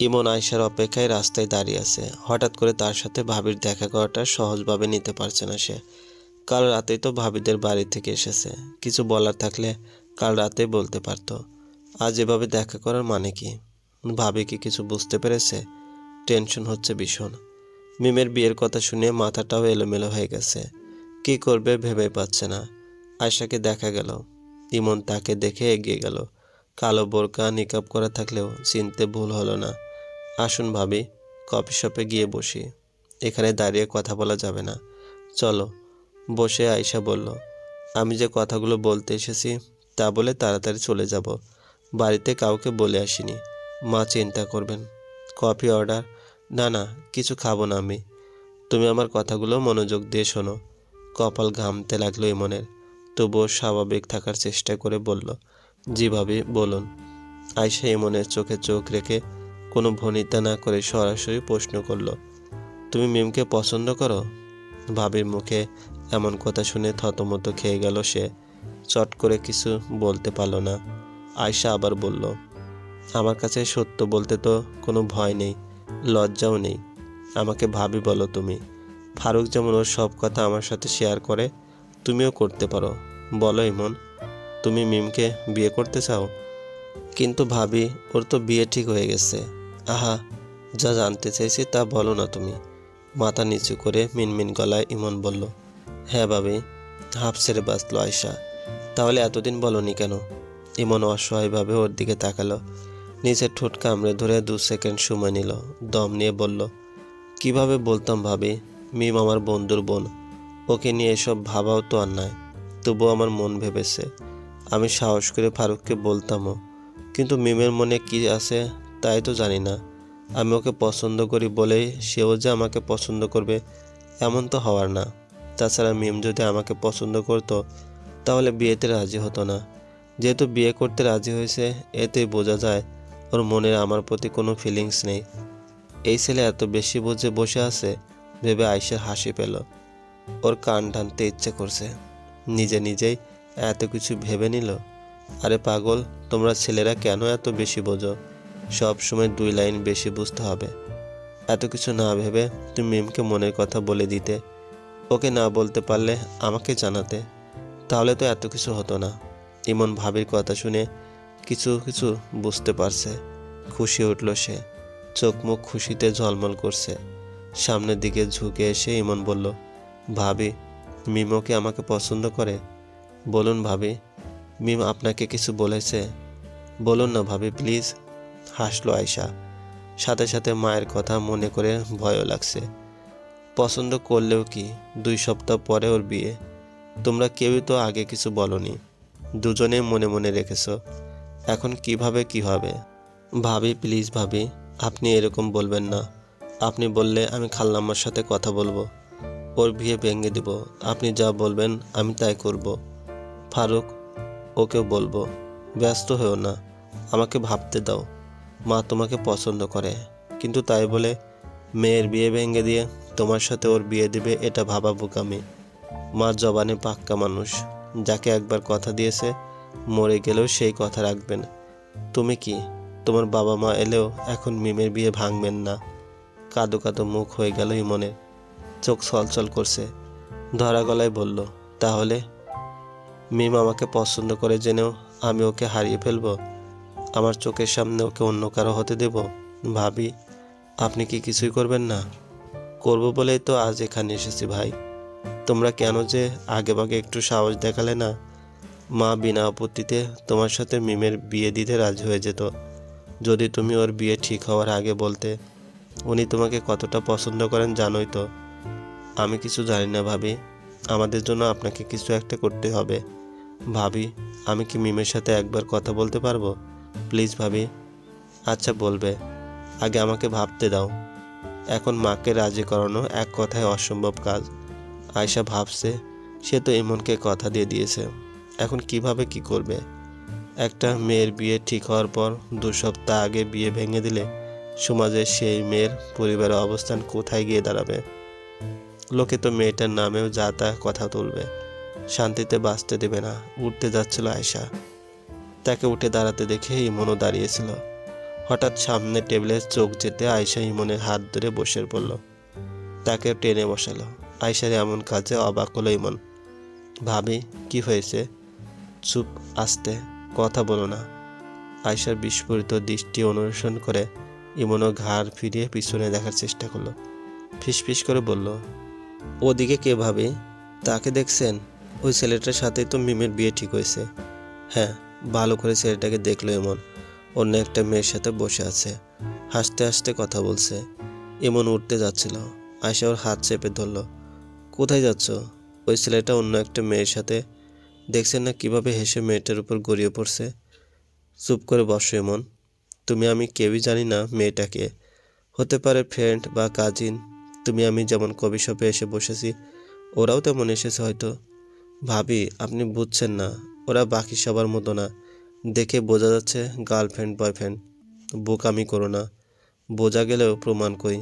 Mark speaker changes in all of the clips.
Speaker 1: ইমন আয়সার অপেক্ষায় রাস্তায় দাঁড়িয়ে আছে। হঠাৎ করে তার সাথে ভাবির দেখা করাটা সহজভাবে নিতে পারছে না সে। কাল রাতেই তো ভাবিদের বাড়ি থেকে এসেছে। কিছু বলার থাকলে কাল রাতেই বলতে পারতো। আজ এভাবে দেখা করার মানে কি? ভাবি কি কিছু বুঝতে পেরেছে? টেনশন হচ্ছে ভীষণ। মিমের বিয়ের কথা শুনে মাথাটাও এলোমেলো হয়ে গেছে। কি করবে ভেবে পাচ্ছে না। আয়সাকে দেখা গেল। ইমন তাকে দেখে এগিয়ে গেল। কালো বোরকা নিকাব করা থাকলেও চিনতে ভুল হলো না। আসুন ভাবি, কফি শপে গিয়ে বসি। এখানে দাঁড়িয়ে কথা বলা যাবে না। চলো, বসে আয়সা বলল, আমি যে কথাগুলো বলতে এসেছি তা বলে তাড়াতাড়ি চলে যাব। বাড়িতে কাউকে বলে আসিনি। মা চিন্তা করবেন। Coffee order? না না, কিছু খাব না আমি। তুমি আমার কথাগুলো মনোযোগ দিয়ে শোনো। কপাল ঘামতে লাগল ইমনের তবুও স্বাভাবিক থাকার চেষ্টা করে বলল, জি ভাবি, বলুন। আয়সা ইমনের চোখে চোখ রেখে কোনো ভনিতা না করে সরাসরি প্রশ্ন করল, তুমি মিমকে পছন্দ করো? ভাবির মুখে এমন কথা শুনে থতমত খেয়ে গেল সে। চট করে কিছু বলতে পারল না। আয়সা আবার বলল, আমার কাছে সত্য বলতে তো কোনো ভয় নেই, লজ্জাও নেই। আমাকে ভাবি বলো তুমি, ফারুক যেমন ওর সব কথা আমার সাথে শেয়ার করে, তুমিও করতে পারো। বলো ইমন, তুমি মিমকে বিয়ে করতে চাও? কিন্তু ভাবি, ওর তো বিয়ে ঠিক হয়ে গেছে। আহা, যা জানতে চাইছি তা বলো না তুমি। মাথা নিচু করে মিনমিন গলায় ইমন বলল হ্যাঁ ভাবি। হাফ ছেড়ে বাঁচলো আয়সা তাহলে এতদিন বলনি কেন? ইমন অসহায়ভাবে ওর দিকে তাকালো। নিচের ঠোঁট কামড়ে ধরে দু সেকেন্ড সময় নিল, দম নিয়ে বলল, কীভাবে বলতাম ভাবি? মিম আমার বন্ধুর বোন। ওকে নিয়ে এসব ভাবাও তো নয় তবুও আমার মন ভেবেছে। আমি সাহস করে ফারুককে বলতামও। কিন্তু মিমের মনে কি আছে? তাই তো জানি না। আমি ওকে পছন্দ করি বলেই সেও যে আমাকে পছন্দ করবে, এমন তো হওয়ার না। তাছাড়া মিম যদি আমাকে পছন্দ করতো, তাহলে বিয়েতে রাজি হতো না। যেহেতু বিয়ে করতে রাজি হয়েছে, এতেই বোঝা যায় ওর মনের আমার প্রতি কোনো ফিলিংস নেই। এই ছেলে এত বেশি বুঝে বসে আছে, ভেবে আয়সার হাসি পেল। ওর কান টানতে ইচ্ছে করছে। নিজে নিজেই এত কিছু ভেবে নিল। আরে পাগল, তোমরা ছেলেরা কেন এত বেশি বোঝো? সব সময় দুই লাইন বেশি বুঝতে হবে। এত কিছু না ভেবে তুমি মিমকে মনের কথা বলে দিতে। ওকে না বলতে পারলে আমাকে জানাতে। তাহলে তো এত কিছু হতো না। ইমন ভাবির কথা শুনে কিছু কিছু বুঝতে পারছে। খুশি উঠল সে। চোখ মুখ খুশিতে ঝলমল করছে। সামনের দিকে ঝুঁকে এসে ইমন বলল, ভাবি মিমকে আমাকে পছন্দ করে? বলুন ভাবি, মিম আপনাকে কিছু বলেছে? বলুন না ভাবি, প্লিজ। হাসলো আয়সা সাথে সাথে মায়ের কথা মনে করে ভয়ও লাগছে। পছন্দ করলেও কি দুই সপ্তাহ পরে ওর বিয়ে? তোমরা কেউই তো আগে কিছু বলনি। দুজনেই মনে মনে রেখেছো। এখন কীভাবে কি হবে? ভাবি, প্লিজ ভাবি, আপনি এরকম বলবেন না। আপনি বললে আমি খাল্লাম্মার সাথে কথা বলব। ওর বিয়ে ভেঙে দিব। আপনি যা বলবেন আমি তাই করব। ফারুক ওকে বলব। ব্যস্ত হয়েও না। আমাকে ভাবতে দাও। মা তোমাকে পছন্দ করে। কিন্তু তাই বলে মেয়ের বিয়ে ভেঙে দিয়ে তোমার সাথে ওর বিয়ে দিবে এটা ভাবা বোকামি মা জবানে পাক্কা মানুষ। যাকে একবার কথা দিয়েছে, মরে গেলেও সেই কথা রাখবেন। তুমি কি? তোমার বাবা মা এলেও এখন মিমের বিয়ে ভাঙবেন না। কাদো কাদো মুখ হয়ে গেল ইমনের চোখ ছলছল করছে। ধরা গলায় বলল, তাহলে? মিম আমাকে পছন্দ করে জেনেও আমি ওকে হারিয়ে ফেলব? আমার চোখের সামনে ওকে অন্য কারও হতে দেব? ভাবি, আপনি কি কিছুই করবেন না? করব বলেই তো আজ এখানে এসেছি ভাই। তোমরা কেন যে আগে ভাগে একটু সাহস দেখালে না? মা বিনা আপত্তিতে তোমার সাথে মিমের বিয়ে দিতে রাজি হয়ে যেত। যদি তুমি ওর বিয়ে ঠিক হওয়ার আগে বলতে, উনি তোমাকে কতটা পছন্দ করেন জানোই তো। আমি কিছু জানি না ভাবি, আমাদের জন্য আপনাকে কিছু একটা করতে হবে। ভাবি, আমি কি মিমের সাথে একবার কথা বলতে পারব? প্লিজ ভাবি। আচ্ছা বলবে। আগে আমাকে ভাবতে দাও। এখন মাকে রাজি করানো এক কথায় অসম্ভব কাজ। আয়সা ভাবছে, সে তো ইমনকে কথা দিয়ে দিয়েছে। এখন কীভাবে কি করবে? একটা মেয়ের বিয়ে ঠিক হওয়ার পর দু সপ্তাহ আগে বিয়ে ভেঙে দিলে সমাজে সেই মেয়ের পরিবারের অবস্থান কোথায় গিয়ে দাঁড়াবে? লোকে তো মেয়েটার নামেও যা তা কথা তুলবে। শান্তিতে বাঁচতে দেবে না। উঠতে যাচ্ছিল আয়সা তাকে উঠে দাঁড়াতে দেখে ইমনও দাঁড়িয়েছিল। হঠাৎ সামনে টেবিলে চোখ যেতে আয়সা ইমনের হাত ধরে বসে পড়ল। তাকে টেনে বসালো। আয়সার এমন কাজে অবাক হলো ইমন। ভাবি, কি হয়েছে? চুপ, আসতে, কথা বলো না। আয়সার বিস্ফোরিত দৃষ্টি অনুসরণ করে ইমনও ঘাড় ফিরিয়ে পিছনে দেখার চেষ্টা করল। ফিসফিস করে বলল, ওদিকে কে ভাবে? তাকে দেখছেন? ওই ছেলেটার সাথেই তো মিমের বিয়ে ঠিক হয়েছে। হ্যাঁ ভালো করে ছেলেটাকে দেখল এমন অন্য একটা মেয়ের সাথে বসে আছে। হাসতে হাসতে কথা বলছে। এমন উঠতে যাচ্ছিল। আয়সা ওর হাত চেপে ধরলো। কোথায় যাচ্ছ? ওই ছেলেটা অন্য একটা মেয়ের সাথে দেখছেন না কীভাবে হেসে মেয়েটার উপর গড়িয়ে পড়ছে? চুপ করে বসো এমন তুমি আমি কেউই জানি না মেয়েটাকে। হতে পারে ফ্রেন্ড বা কাজিন। তুমি আমি যেমন কবি শপে এসে বসেছি, ওরাও তেমন এসেছে হয়তো। ভাবি, আপনি বুঝছেন না। ওরা বাকি সবার মতো না। দেখে বোঝা যাচ্ছে গার্লফ্রেন্ড বয়ফ্রেন্ড, বোকামি করো না। বোঝা গেলেও প্রমাণ করি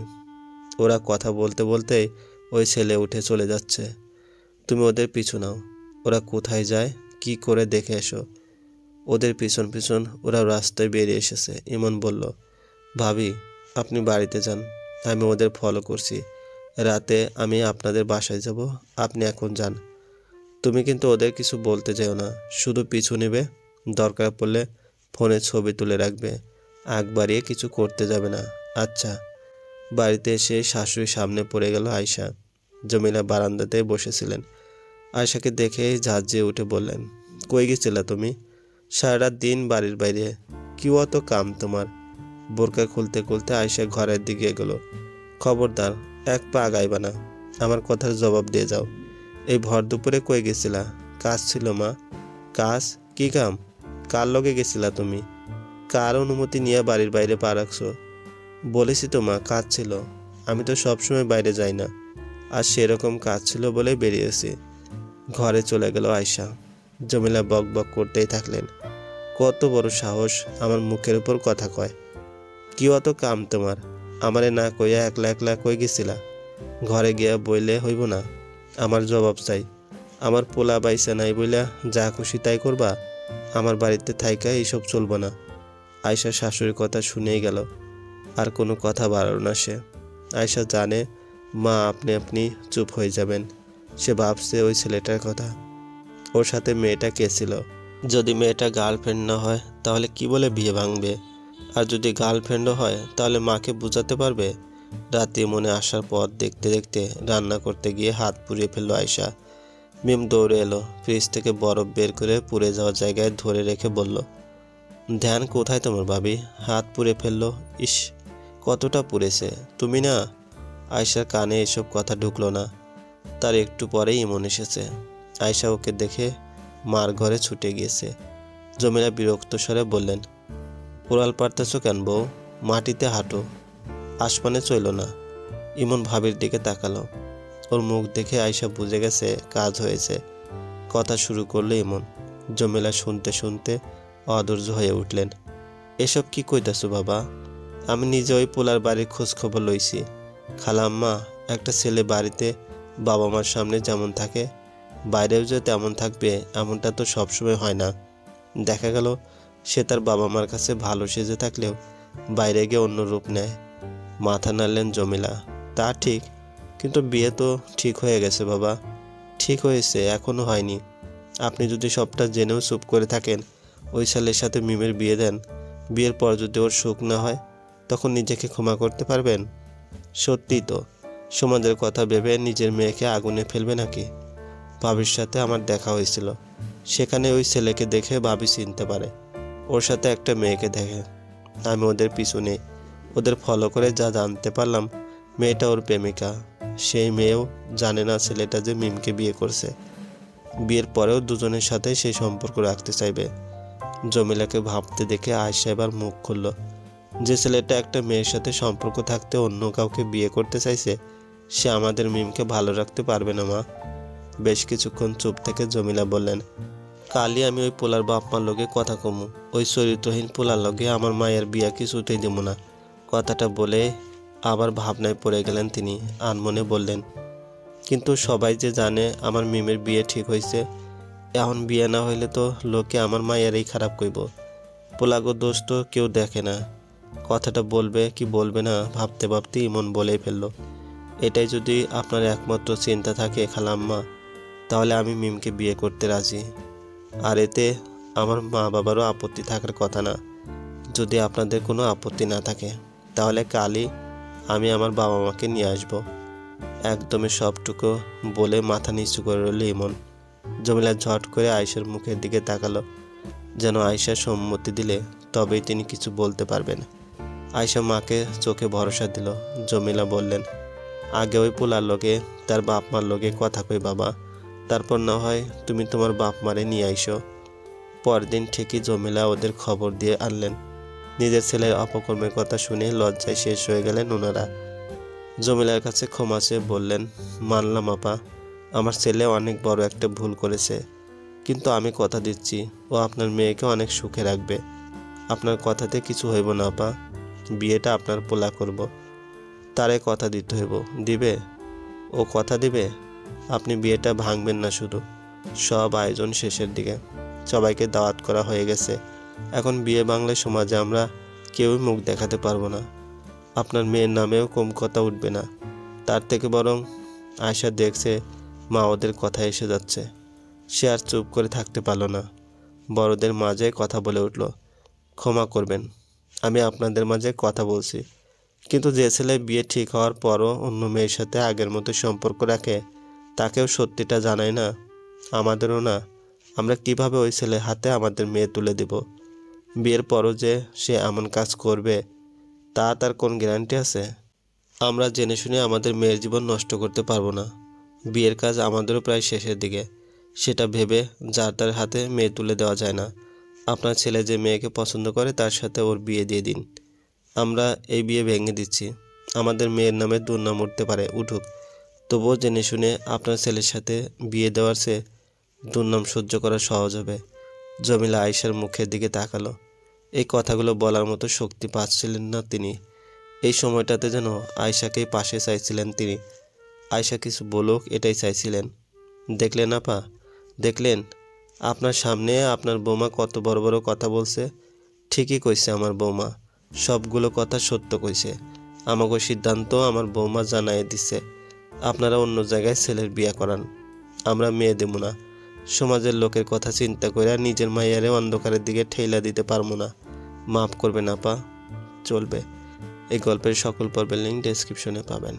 Speaker 1: ওরা কথা বলতে বলতে ওই ছেলে উঠে চলে যাচ্ছে। তুমি ওদের পিছু নাও। ওরা কোথায় যায়, কি করে দেখে এসো। ওদের পিছন পিছন ওরা রাস্তায় বেরিয়ে এসেছে, ইমন বলল, ভাবি, আপনি বাড়িতে যান। আমি ওদের ফলো করছি। রাতে আমি আপনাদের বাসায় যাব। আপনি এখন যান। তুমি কিন্তু ওদের কিছু বলতে চাও না। শুধু পিছু নেবে, দরকার পড়লে ফোনে ছবি তুলে রাখবে, আগ বাড়িয়ে কিছু করতে যাবে না। আচ্ছা বাড়িতে এসে শাশুড়ির সামনে পড়ে গেল আয়শা। জমিলা বারান্দাতে বসেছিলেন। আয়শাকে দেখে ঝাঁঝিয়ে উঠে বললেন, কই গেছিলা তুমি? সারা দিন বাড়ির বাইরে। কি অত কাম তোমার? বোরকা খুলতে খুলতে আয়সা ঘরের দিকে এগোলো। খবরদার, এক পা আগাইবা না। আমার কথার জবাব দিয়ে যাও। এই ভর দুপুরে কই গেছিলা? কাজ ছিল মা। কাজ? কি কাম? কার লগে গেছিলা তুমি? কার অনুমতি নিয়ে বাড়ির বাইরে পা রাখছো? বলেছি তো মা, কাজ ছিল। আমি তো সবসময় বাইরে যাই না। আর সেরকম কাজ ছিল বলেই বেরিয়েছি। ঘরে চলে গেল আয়সা জমিলা বক বক করতেই থাকলেন। কত বড় সাহস আমার মুখের উপর কথা কয়। কি অত কাম তোমার? আমারে না কইয়া একলা একলা কই গেছিলা? ঘরে গিয়া বইলে হইব না? আমার জবাব চাই। আমার পোলা বাইসা নাই বইলা যা খুশি তাই করবা, আমার বাড়িতে থাইকা এইসব চলবো না। আয়সা শাশুড়ির কথা শুনেই গেল, আর কোনো কথা বাড়ালো না সে। আয়সা জানে, মা, আপনি আপনি চুপ হয়ে যাবেন। সে ভাবছে ওই ছেলেটার কথা। ওর সাথে মেয়েটা কে ছিল? যদি মেয়েটা গার্লফ্রেন্ড না হয়, তাহলে কি বলে বিয়ে ভাঙবে? আর যদি গার্লফ্রেন্ডও হয়, তাহলে মাকে বোঝাতে পারবে? রাতে মনে আসার পর দেখতে দেখতে রান্না করতে গিয়ে হাত পুড়িয়ে ফেলল আয়সা মিম দৌড়ে এলো, ফ্রিজ থেকে বরফ বের করে পুড়ে যাওয়ার জায়গায় ধরে রেখে বলল, ধ্যান, কোথায় তোমার ভাবি? হাত পুড়ে ফেলল? ইস, কতটা পুড়েছে, তুমি না? আয়সার কানে এসব কথা ঢুকলো না। তার একটু পরেই ইমন এসেছে। আয়সা ওকে দেখে মার ঘরে ছুটে গিয়েছে। জমিলা বিরক্ত স্বরে বললেন উড়াল পারতেছ কেন বউ? মাটিতে হাঁটো। আসমানে চইল না। ইমন ভাবির দিকে তাকালো। ওর মুখ দেখে আয়সা বুঝে গেছে কাজ হয়েছে। কথা শুরু করল ইমন। জমিলা শুনতে শুনতে অধৈর্য হয়ে উঠলেন। এসব কি কইতাছো বাবা? আমি নিজে ওই পোলার বাড়ির খোঁজ খবর লইছি। খালাম্মা, একটা ছেলে বাড়িতে বাবা মার সামনে যেমন থাকে, বাইরেও যে তেমন থাকবে এমনটা তো সবসময় হয় না। দেখা গেল, সে তার বাবা মার কাছে ভালো সেজে থাকলেও বাইরে গিয়ে অন্য রূপ নেয়। মাথা নাড়লেন জমিলা। তা ঠিক, কিন্তু বিয়ে তো ঠিক হয়ে গেছে বাবা। ঠিক হয়েছে এখনও হয়নি। আপনি যদি সবটা জেনেও চুপ করে থাকেন, ওই ছেলের সাথে মিমের বিয়ে দেন, বিয়ের পর যদি ওর সুখ না হয়, তখন নিজেকে ক্ষমা করতে পারবেন? সত্যিই তো। সমাজের কথা ভেবে নিজের মেয়েকে আগুনে ফেলবে নাকি? ভাবির সাথে আমার দেখা হয়েছিল। সেখানে ওই ছেলেকে দেখে ভাবি চিনতে পারে। ওর সাথে একটা মেয়েকে দেখে। আমি ওদের পিছু নেই। ওদের ফলো করে যা জানতে পারলাম, মেয়েটা ওর প্রেমিকা। সেই মেয়েও জানে না ছেলেটা যে মিমকে বিয়ে করছে। বিয়ের পরেও দুজনের সাথে সেই সম্পর্ক রাখতে চাইবে। জমিলাকে ভাবতে দেখে আয়সা এবার মুখ খুলল। যে ছেলেটা একটা মেয়ের সাথে সম্পর্ক থাকতে অন্য কাউকে বিয়ে করতে চাইছে, সে আমাদের মিমকে ভালো রাখতে পারবে না, মা। বেশ কিছুক্ষণ চুপ থেকে জমিলা বললেন, কালই আমি ওই পোলার বাপ মার লগে কথা কমু। ওই চরিত্রহীন পোলার লগে আমার মায়ের বিয়া কিছুতেই দেবো না। কথাটা বলে আবার ভাবনায় পড়ে গেলেন তিনি। আনমনে বললেন, কিন্তু সবাই যে জানে আমার মিমের বিয়ে ঠিক হয়েছে, এখন বিয়ে না হইলে তো লোকে আমার মায়েরই খারাপ কইব। পোলাগো দোষ তো কেউ দেখে না। কথাটা বলবে কি বলবে না ভাবতে ভাবতে ইমন বলেই ফেলল। এটাই যদি আপনার একমাত্র চিন্তা থাকে খালাম্মা তাহলে আমি মিমকে বিয়ে করতে রাজি। আর এতে আমার মা বাবারও আপত্তি থাকার কথা না, যদি আপনাদের কোনো আপত্তি না থাকে। তাহলে কালই আমি আমার বাবা মাকে নিয়ে আসব। একদমই সবটুকু বলে মাথা নিচু করে রইল ইমন। জমিলা ঝট করে আয়সার মুখের দিকে তাকালো, যেন আয়সা সম্মতি দিলে তবেই তিনি কিছু বলতে পারবেন। আয়সা মাকে চোখে ভরসা দিল। জমিলা বললেন, আগে ওই পোলার লোকে তার বাপ মার লোকে কথা কই বাবা। তারপর না হয় তুমি তোমার বাপ মারে নিয়ে আইসো। পরদিন ঠিকই জমিলা ওদের খবর দিয়ে আনলেন। নিজের ছেলের অপকর্মের কথা শুনে লজ্জায় শেষ হয়ে গেলেন ওনারা। জমিলার কাছে ক্ষমা চেয়ে বললেন, মানলাম আপা, আমার ছেলে অনেক বড় একটা ভুল করেছে, কিন্তু আমি কথা দিচ্ছি, ও আপনার মেয়েকে অনেক সুখে রাখবে। আপনার কথাতে কিছু হইব না আপা, বিয়েটা আপনার পোলা করব। তারে কথা দিতে হইব, দিবে? ও কথা দিবে? আপনি বিয়েটা ভাঙবেন না শুধু। সব আয়োজন শেষের দিকে। সবাইকে দাওয়াত করা হয়ে গেছে। এখন বিয়ে বাংলা সমাজে আমরা কেউই মুখ দেখাতে পারব না। আপনার মেয়ের নামেও কম কথা উঠবে না। তার থেকে বরং আয়সা দেখছে মা ওদের কথা এসে যাচ্ছে। সে আর চুপ করে থাকতে পারল না। বড়দের মাঝে কথা বলে উঠল, ক্ষমা করবেন, আমি আপনাদের মাঝে কথা বলছি। কিন্তু যে ছেলে বিয়ে ঠিক হওয়ার পরও অন্য মেয়ের সাথে আগের মতো সম্পর্ক রাখে, তাকেও সত্যিটা জানায় না। আমাদেরও না। আমরা কীভাবে ওই ছেলে হাতে আমাদের মেয়ে তুলে দেব? বিয়ের পরও যে সে এমন কাজ করবে, তা তার কোন গ্যারান্টি আছে? আমরা জেনে শুনে আমাদের মেয়ের জীবন নষ্ট করতে পারব না। বিয়ের কাজ আমাদেরও প্রায় শেষের দিকে। সেটা ভেবে যার তার হাতে মেয়ে তুলে দেওয়া যায় না। আপনার ছেলে যে মেয়েকে পছন্দ করে, তার সাথে ওর বিয়ে দিয়ে দিন। আমরা এই বিয়ে ভেঙে দিচ্ছি। আমাদের মেয়ের নামে দুর্নাম উঠতে পারে, উঠুক। তবুও জেনে শুনে আপনার ছেলের সাথে বিয়ে দেওয়ার চেয়ে দুর্নাম সহ্য করা সহজ হবে। জমিলা আয়েশার মুখের দিকে তাকালো। এই কথাগুলো বলার মতো শক্তি পাচ্ছিলেন না তিনি। এই সময়টাতে যেন আয়শাকেই পাশে চাইছিলেন তিনি। আয়শা কিছু বলুক, এটাই চাইছিলেন। দেখলেন আপা, দেখলেন, আপনার সামনে আপনার বৌমা কত বড় বড় কথা বলছে। ঠিকই কইছে আমার বৌমা, সবগুলো কথা সত্য কইছে। আমাকে সিদ্ধান্ত আমার বৌমা জানাই দিছে। আপনারা অন্য জায়গায় ছেলের বিয়ে করান, আমরা মেয়ে দেব না। সমাজের লোকের কথা চিন্তা করে নিজের মাইয়ারে অন্ধকারের দিকে ঠেলা দিতে পারব না। মাফ করবে না পা চলবে। এই গল্পের সকল পর্বের লিঙ্ক ডেসক্রিপশনে পাবেন।